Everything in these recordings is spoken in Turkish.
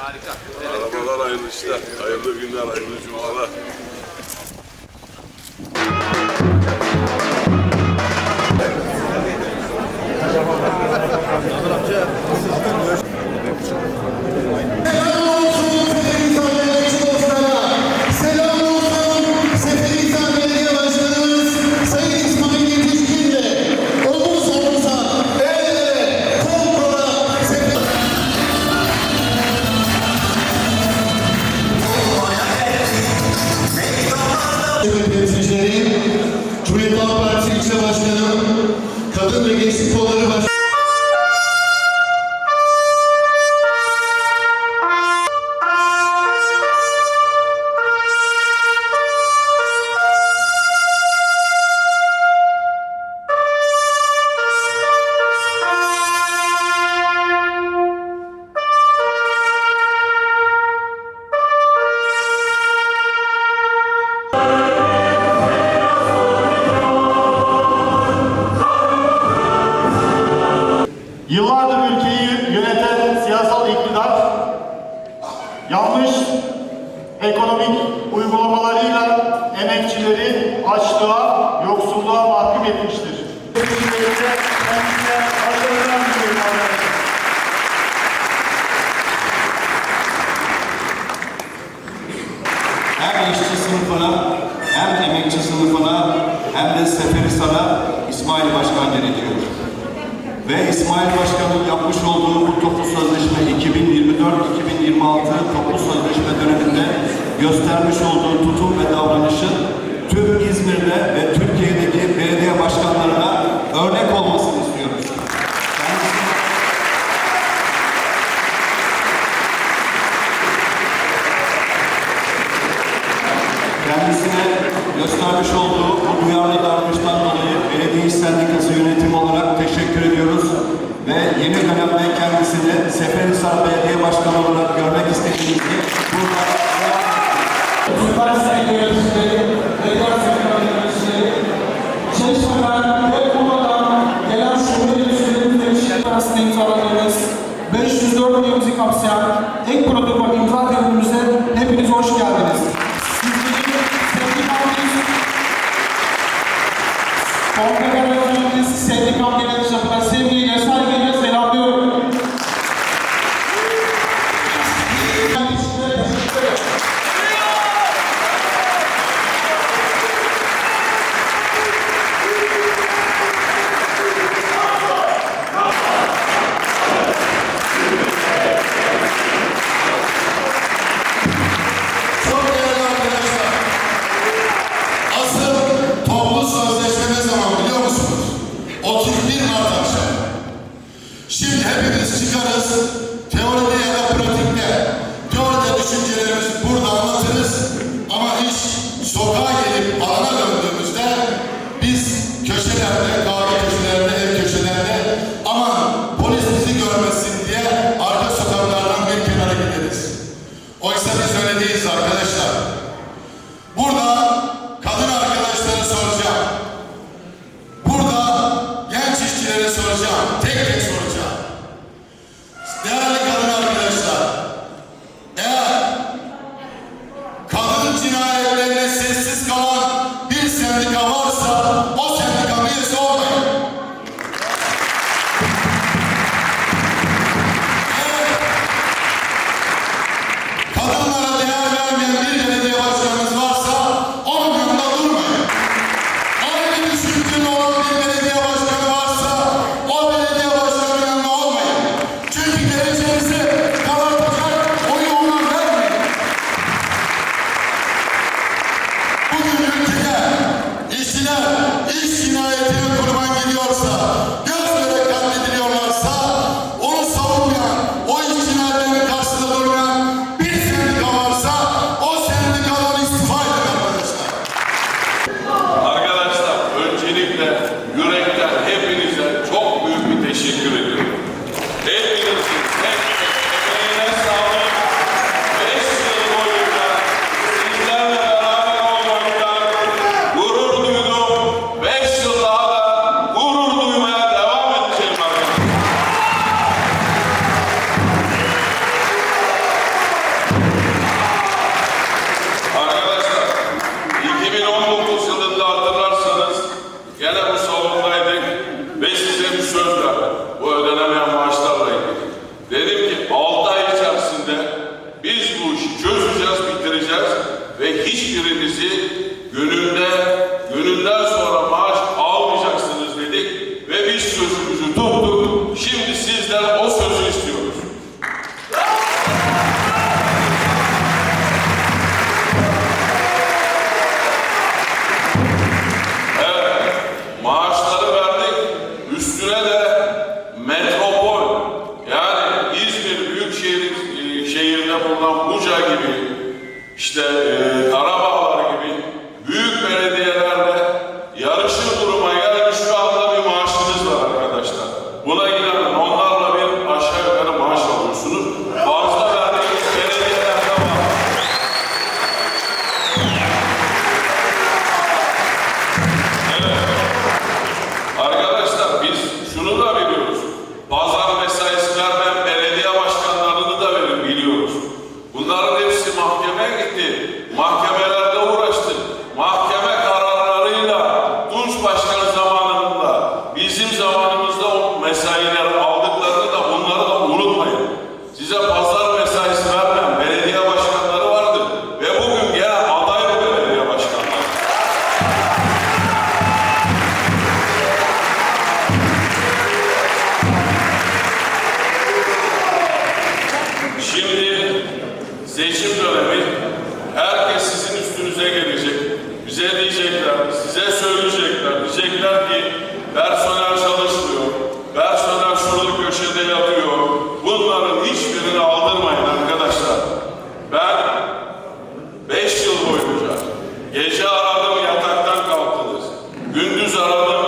Harika. Arabalar hayırlı işler, hayırlı günler, hayırlı cumalar. Yıllardır ülkeyi yöneten siyasal iktidar yanlış ekonomik uygulamalarıyla emekçileri açlığa, yoksulluğa mahkum etmiştir. Ve İsmail Başkan'ın yapmış olduğu bu toplu sözleşme 2024-2026 toplu sözleşme döneminde göstermiş olduğu tutum ve davranışın tüm İzmir'de ve Türkiye'deki belediye başkanlarına örnek olmasını istiyoruz. Kendisi- Kendisine göstermiş olduğu Ve yeni dönemde kendisini Seferihisar Belediye Başkanı olarak görmek istediğimizi burada yöneticileri, üniversite yöneticileri, çalışmadan ve bulmadan gelen şube yöneticilerimiz ve işletme arasında imzaladığımız 504 üyemizi kapsayan ek imza törenimize hepiniz hoş geldiniz. Sizleri konfederasyon sendikam yöneticilerine sevgiyle, Şimdi hepimiz çıkarız. Teoride ya da pratikte. Teoride düşüncelerimizi burada anlatırız. Ama iş sokağa gelip alana döndüğümüzde biz köşelerde, kahve köşelerinde, ev köşelerinde aman polis bizi görmesin diye arka sokaklardan bir kenara gideriz. Oysa biz öyle değiliz arkadaşlar. Hiçbirinizi gününde, gününden sonra maaş almayacaksınız dedik ve biz sözümüzü tuttuk. Şimdi sizden o sözü istiyoruz. Evet, maaşları verdik. Üstüne de metropol yani İzmir Büyükşehir e, şehirde bulunan Buca gibi işte e, Karabağlar Şimdi seçim dönemi herkes sizin üstünüze gelecek. Bize diyecekler, size söyleyecekler. Diyecekler ki personel çalışmıyor. Personel şurada köşede yatıyor. Bunların hiçbirini aldırmayın arkadaşlar. Ben beş yıl boyunca gece aradım yataktan kalktınız. Gündüz aradım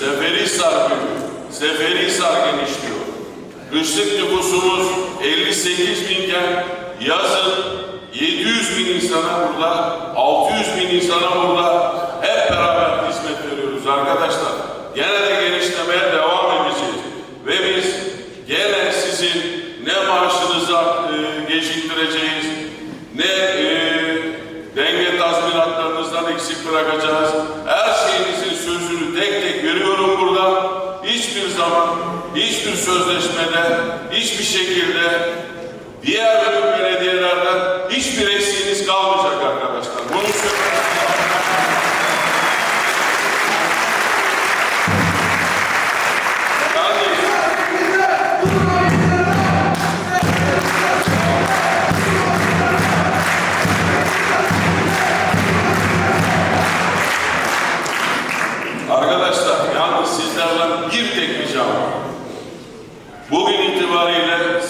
Seferihisar büyüyor. Seferihisar genişliyor. Kışlık nüfusumuz 58 binken yazın 700 bin insana burada, 600 bin insana burada hep beraber hizmet veriyoruz arkadaşlar. Gene de genişlemeye devam edeceğiz. Ve biz gene sizin ne maaşınızı e, geciktireceğiz, ne e, denge tazminatlarınızdan eksik bırakacağız. Sözleşmede, hiçbir şekilde diğer belediyelerden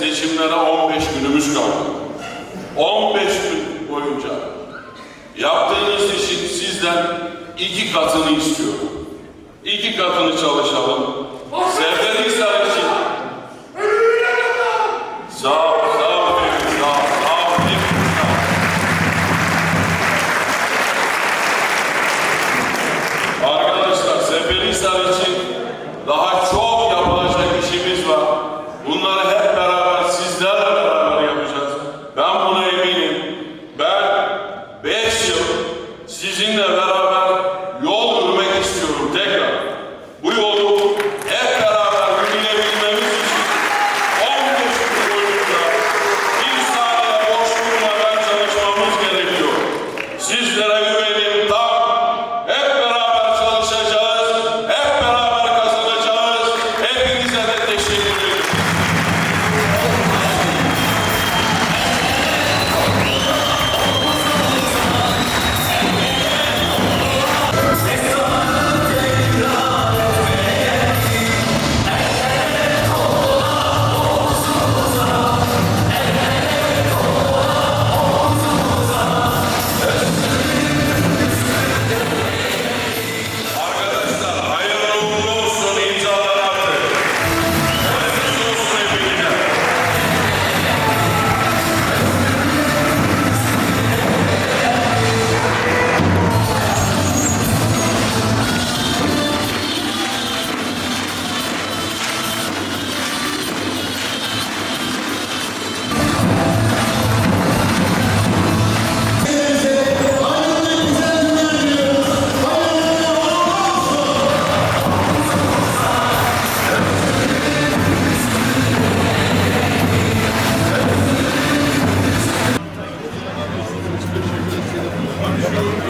seçimlere 15 günümüz kaldı. 15 gün boyunca yaptığınız işin sizden iki katını istiyorum. İki katını çalışalım. Seferihisar için